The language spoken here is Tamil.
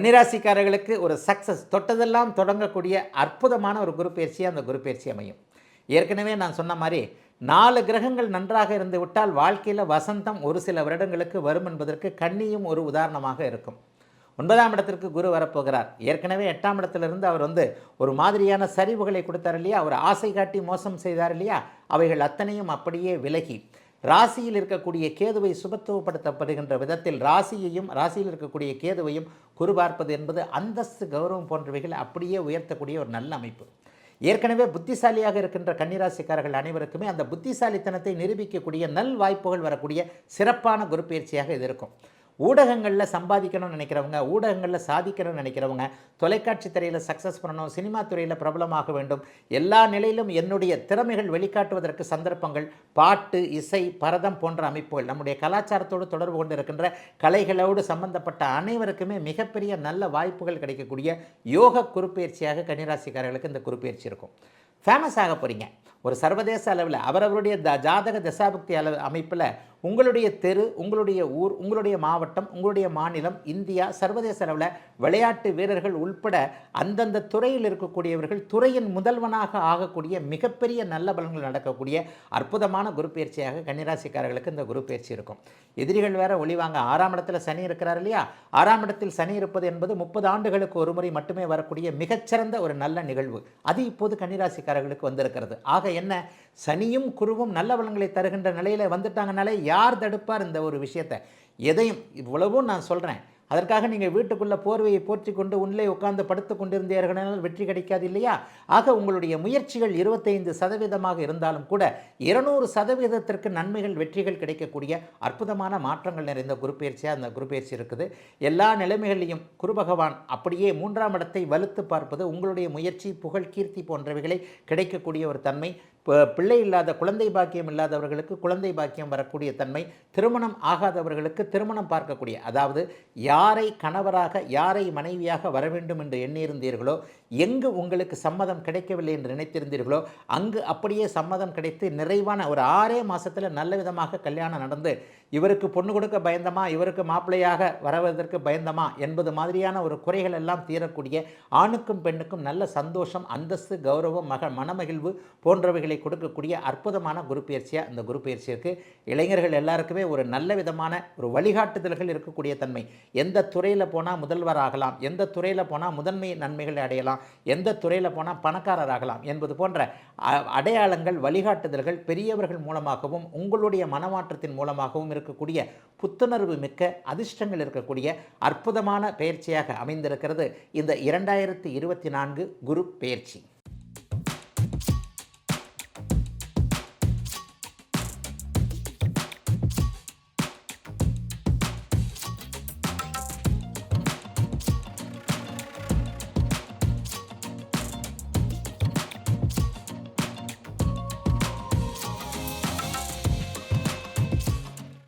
கன்னிராசிக்காரர்களுக்கு ஒரு சக்ஸஸ் தொட்டதெல்லாம் தொடங்கக்கூடிய அற்புதமான ஒரு குரு பயிற்சியாக அந்த குரு பயிற்சி அமையும். ஏற்கனவே நான் சொன்ன மாதிரி நாலு கிரகங்கள் நன்றாக இருந்து விட்டால் வாழ்க்கையில் வசந்தம் ஒரு சில வருடங்களுக்கு வரும் என்பதற்கு கண்ணியும் ஒரு உதாரணமாக இருக்கும். ஒன்பதாம் இடத்திற்கு குரு வரப்போகிறார். ஏற்கனவே எட்டாம் இடத்திலிருந்து அவர் வந்து ஒரு மாதிரியான சரிவுகளை கொடுத்தார் இல்லையா? அவர் ஆசை காட்டி மோசம் செய்தார் இல்லையா? அவைகள் அத்தனையும் அப்படியே விலகி ராசியில் இருக்கக்கூடிய கேதுவை சுபத்துவப்படுத்தப்படுகின்ற விதத்தில் ராசியையும் ராசியில் இருக்கக்கூடிய கேதுவையும் குரு பார்ப்பது என்பது அந்தஸ்து கௌரவம் போன்றவைகள் அப்படியே உயர்த்தக்கூடிய ஒரு நல்ல அமைப்பு. ஏற்கனவே புத்திசாலியாக இருக்கின்ற கன்னிராசிக்காரர்கள் அனைவருக்குமே அந்த புத்திசாலித்தனத்தை நிரூபிக்கக்கூடிய நல் வாய்ப்புகள் வரக்கூடிய சிறப்பான குரு பயிற்சியாக இது இருக்கும். ஊடகங்களில் சம்பாதிக்கணும்னு நினைக்கிறவங்க ஊடகங்களில் சாதிக்கணும்னு நினைக்கிறவங்க தொலைக்காட்சி துறையில் சக்ஸஸ் பண்ணணும் சினிமா துறையில் பிரபலமாக வேண்டும் எல்லா நிலையிலும் என்னுடைய திறமைகள் வெளிக்காட்டுவதற்கு சந்தர்ப்பங்கள் பாட்டு இசை பரதம் போன்ற அமைப்புகள் நம்முடைய கலாச்சாரத்தோடு தொடர்பு கொண்டு இருக்கின்ற கலைகளோடு சம்பந்தப்பட்ட அனைவருக்குமே மிகப்பெரிய நல்ல வாய்ப்புகள் கிடைக்கக்கூடிய யோக குறுப்பெயர்ச்சியாக கன்னிராசிக்காரர்களுக்கு இந்த குறுப்பெயர்ச்சி இருக்கும். ஃபேமஸ் ஆக போகிறீங்க ஒரு சர்வதேச அளவில் அவரவருடைய த ஜாதக தசாபக்தி அளவு அமைப்பில் உங்களுடைய தெரு உங்களுடைய ஊர் உங்களுடைய மாவட்டம் உங்களுடைய மாநிலம் இந்தியா சர்வதேச அளவில் விளையாட்டு வீரர்கள் உள்பட அந்தந்த துறையில் இருக்கக்கூடியவர்கள் துறையின் முதல்வனாக ஆகக்கூடிய மிகப்பெரிய நல்ல பலன்கள் நடக்கக்கூடிய அற்புதமான குரு பயிற்சியாக கன்னிராசிக்காரர்களுக்கு இந்த குரு பயிற்சி இருக்கும். எதிரிகள் வேற ஒளிவாங்க ஆறாம் இடத்துல சனி இருக்கிறார் இல்லையா? ஆறாம் இடத்தில் சனி இருப்பது என்பது முப்பது ஆண்டுகளுக்கு ஒரு முறை மட்டுமே வரக்கூடிய மிகச்சிறந்த ஒரு நல்ல நிகழ்வு. அது இப்போது கன்னிராசிக்காரர்களுக்கு வந்திருக்கிறது. ஆக என்ன? சனியும் குருவும் நல்ல பலன்களை தருகின்ற நிலையில் வந்துட்டாங்கனாலே யார் தடுப்பார் இந்த ஒரு விஷயத்தை? எதையும் இவ்வளவும் நான் சொல்கிறேன் அதற்காக நீங்கள் வீட்டுக்குள்ளே போர்வையை போற்றி கொண்டு உள்ளே உட்கார்ந்து படுத்து கொண்டிருந்தீர்களால் வெற்றி கிடைக்காது இல்லையா? ஆக உங்களுடைய முயற்சிகள் இருபத்தைந்து சதவீதமாக இருந்தாலும் கூட இருநூறு சதவீதத்திற்கு நன்மைகள் வெற்றிகள் கிடைக்கக்கூடிய அற்புதமான மாற்றங்கள் நிறைந்த குருப்பெயர்ச்சியாக அந்த குருப்பெயர்ச்சி இருக்குது. எல்லா நிலைமைகளிலும் குரு பகவான் அப்படியே மூன்றாம் இடத்தை வலுத்து பார்ப்பது உங்களுடைய முயற்சி புகழ் கீர்த்தி போன்றவைகளை கிடைக்கக்கூடிய ஒரு தன்மை. இப்போ பிள்ளை இல்லாத குழந்தை பாக்கியம் இல்லாதவர்களுக்கு குழந்தை பாக்கியம் வரக்கூடிய தன்மை திருமணம் ஆகாதவர்களுக்கு திருமணம் பார்க்கக்கூடிய அதாவது யாரை கணவராக யாரை மனைவியாக வர வேண்டும் என்று எண்ணியிருந்தீர்களோ எங்கு உங்களுக்கு சம்மதம் கிடைக்கவில்லை என்று நினைத்திருந்தீர்களோ அங்கு அப்படியே சம்மதம் கிடைத்து நிறைவான ஒரு ஆறே மாதத்தில் நல்ல விதமாக கல்யாணம் நடந்து இவருக்கு பொண்ணு கொடுக்க பயந்தமா இவருக்கு மாப்பிள்ளையாக வரவதற்கு பயந்தமா என்பது மாதிரியான ஒரு குறைகள் எல்லாம் தீரக்கூடிய ஆணுக்கும் பெண்ணுக்கும் நல்ல சந்தோஷம் அந்தஸ்து கௌரவம் மக மனமகிழ்வு போன்றவைகளை கொடுக்கக்கூடிய அற்புதமான குரு பயிற்சியாக இந்த குரு பயிற்சி இருக்கு. இளைஞர்கள் எல்லாருக்குமே ஒரு நல்ல விதமான ஒரு வழிகாட்டுதல்கள் இருக்கக்கூடிய தன்மை. எந்த துறையில் போனால் முதல்வர் ஆகலாம் எந்த துறையில் போனால் முதன்மை நன்மைகளை அடையலாம் எந்த துறையில் போனால் பணக்காரர் ஆகலாம் என்பது போன்ற அ- அடையாளங்கள் வழிகாட்டுதல்கள் பெரியவர்கள் மூலமாகவும் உங்களுடைய மனமாற்றத்தின் மூலமாகவும் இருக்கக்கூடிய புத்துணர்வு மிக்க அதிர்ஷ்டங்கள் இருக்கக்கூடிய அற்புதமான பயிற்சியாக அமைந்திருக்கிறது இந்த இரண்டாயிரத்தி இருபத்தி நான்கு குரு பயிற்சி